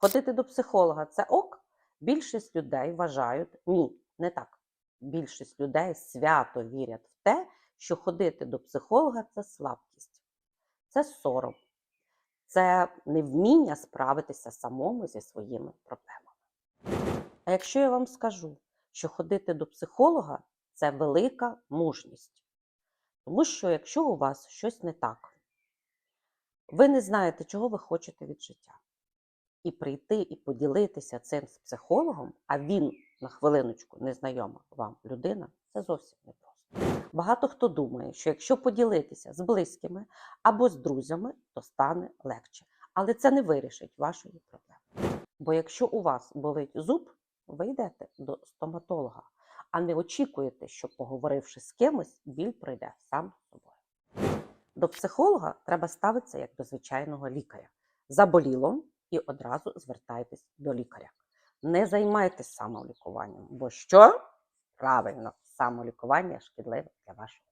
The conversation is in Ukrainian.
Ходити до психолога це ок. Більшість людей вважають ні, не так. Більшість людей свято вірять в те, що ходити до психолога це слабкість, це сором, це невміння справитися самому зі своїми проблемами. А якщо я вам скажу, що ходити до психолога це велика мужність. Тому що якщо у вас щось не так, ви не знаєте, чого ви хочете від життя. І прийти і поділитися цим з психологом, а він на хвилиночку незнайома вам людина, це зовсім не просто. Багато хто думає, що якщо поділитися з близькими або з друзями, то стане легше. Але це не вирішить вашої проблеми. Бо якщо у вас болить зуб, ви йдете до стоматолога, а не очікуєте, що поговоривши з кимось, біль пройде сам собою. До психолога треба ставитися як до звичайного лікаря. Заболіло і одразу звертайтесь до лікаря. Не займайтесь самолікуванням, бо що? Правильно, самолікування шкідливе для вашого.